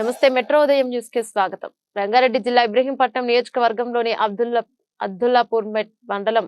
నమస్తే మెట్రో ఉదయం న్యూస్కి స్వాగతం. రంగారెడ్డి జిల్లా ఇబ్రహీంపట్నం నియోజకవర్గంలోని అబ్దుల్లా అబ్దుల్లాపూర్ మెట్ మండలం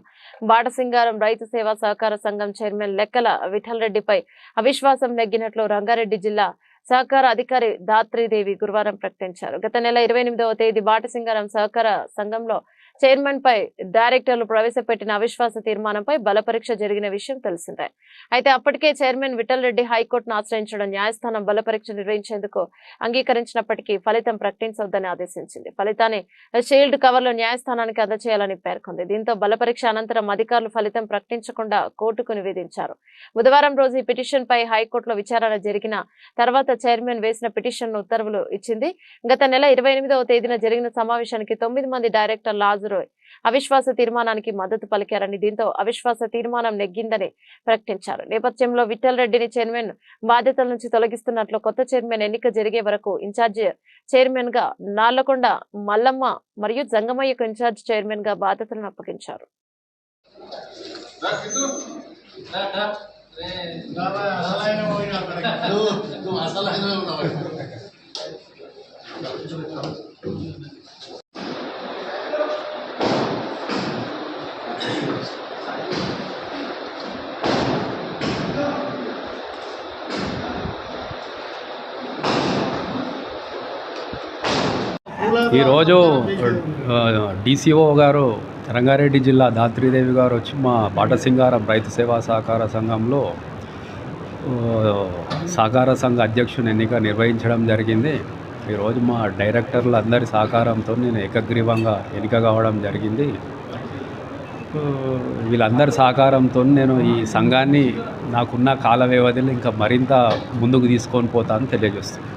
బాటసింగారం రైతు సేవా సహకార సంఘం చైర్మన్ లెక్కల విఠలరెడ్డిపై అవిశ్వాసం నెగ్గినట్లు రంగారెడ్డి జిల్లా సహకార అధికారి దాత్రిదేవి గురువారం ప్రకటించారు. గత నెల ఇరవై తేదీ బాటసింగారం సహకార సంఘంలో చైర్మన్ పై డైరెక్టర్లు ప్రవేశపెట్టిన అవిశ్వాస తీర్మానంపై బలపరీక్ష జరిగిన విషయం తెలిసిందే. అయితే అప్పటికే చైర్మన్ విఠల్ రెడ్డి హైకోర్టును ఆశ్రయించడం న్యాయస్థానం బలపరీక్ష నిర్వహించేందుకు అంగీకరించినప్పటికీ ఫలితం ప్రకటించవద్దని ఆదేశించింది. ఫలితాన్ని షీల్డ్ కవర్లో న్యాయస్థానానికి అందజేయాలని పేర్కొంది. దీంతో బలపరీక్ష అనంతరం అధికారులు ఫలితం ప్రకటించకుండా కోర్టుకు నివేదించారు. బుధవారం రోజు ఈ పిటిషన్ పై హైకోర్టులో విచారణ జరిగిన తర్వాత చైర్మన్ వేసిన పిటిషన్ ఉత్తర్వులు ఇచ్చింది. గత నెల ఇరవై తేదీన జరిగిన సమావేశానికి తొమ్మిది మంది డైరెక్టర్లు హాజరు అవిశ్వాస తీర్మానానికి మద్దతు పలికారని దీంతో అవిశ్వాస తీర్మానం నెగ్గిందని ప్రకటించారు. నేపథ్యంలో విఠల్ రెడ్డిని చైర్మన్ బాధ్యతల నుంచి తొలగిస్తున్నట్లు కొత్త చైర్మన్ ఎన్నిక జరిగే వరకు ఇన్ఛార్జ్ చైర్మన్గా నార్లకొండ మల్లమ్మ మరియు జంగమయ్యకు ఇన్ఛార్జ్ చైర్మన్గా బాధ్యతలను అప్పగించారు. నువ్వు ఈరోజు డిసిఓ గారు రంగారెడ్డి జిల్లా దాత్రీదేవి గారు వచ్చి మా బాటసింగారం రైతు సేవా సహకార సంఘంలో సహకార సంఘ అధ్యక్షుని ఎన్నిక నిర్వహించడం జరిగింది. ఈరోజు మా డైరెక్టర్లు అందరి సహకారంతో నేను ఏకగ్రీవంగా ఎన్నిక కావడం జరిగింది. వీళ్ళందరి సహకారంతో నేను ఈ సంఘాన్ని నాకున్న కాల వ్యవధిలో ఇంకా మరింత ముందుకు తీసుకొని పోతాను తెలియజేస్తున్నాను.